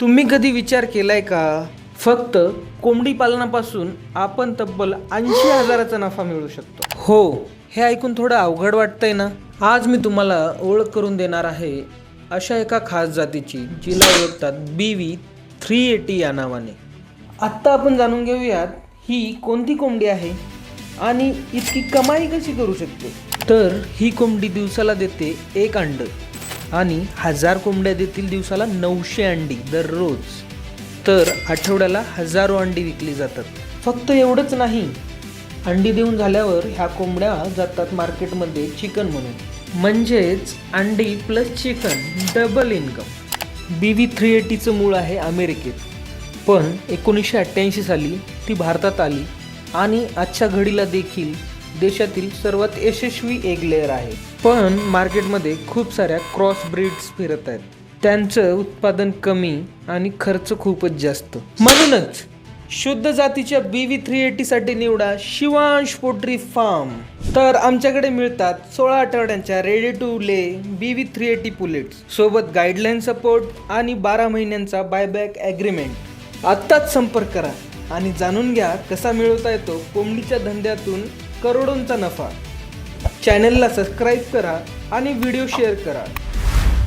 तुम्ही कधी विचार केलाय का? फक्त कोंबडी पालनापासून आपण तब्बल ऐंशी हजाराचा नफा मिळू शकतो. हो हे ऐकून थोडं अवघड वाटतंय ना? आज मी तुम्हाला ओळख करून देणार आहे अशा एका खास जातीची जिला ओळखतात बी व्ही थ्री एटी या नावाने. आत्ता आपण जाणून घेऊयात ही कोणती कोंबडी आहे आणि इतकी कमाई कशी करू शकते? तर ही कोंबडी दिवसाला देते एक अंड. आणि हजार कोंबड्या देतील दिवसाला नऊशे अंडी दररोज. तर आठवड्याला हजारो अंडी विकली जातात. फक्त एवढंच नाही अंडी देऊन झाल्यावर ह्या कोंबड्या जातात मार्केटमध्ये चिकन म्हणून. म्हणजेच अंडी plus chicken double income B V three एटीचं मूळ आहे अमेरिकेत. पण एकोणीसशे अठ्ठ्याऐंशी साली ती भारतात आली आणि आजच्या घडीला देखील देशातील सर्वात यशस्वी एग लेअर आहे. पण मार्केटमध्ये खूप साऱ्या क्रॉस ब्रीड्स फिरत आहेत. त्यांचं उत्पादन कमी आणि खर्च खूपच जास्त. म्हणूनच शुद्ध जातीच्या बी व्ही थ्री एटीसाठी निवडा शिवांश पोल्ट्री फार्म तर आमच्याकडे मिळतात सोळा आठवड्यांच्या ready to lay B V three eighty pullets सोबत गाईडलाईन सपोर्ट आणि बारा महिन्यांचा बायबॅक ॲग्रीमेंट आत्ताच संपर्क करा आणि जाणून घ्या कसा मिळवता येतो कोंबडीच्या धंद्यातून करोडोंचा नफा. चॅनलला सबस्क्राईब करा आणि व्हिडिओ शेअर करा.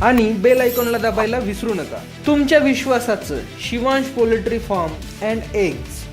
आणि बेल आयकॉनला दाबायला विसरू नका. तुमच्या विश्वासाचं Shivansh poultry farm and eggs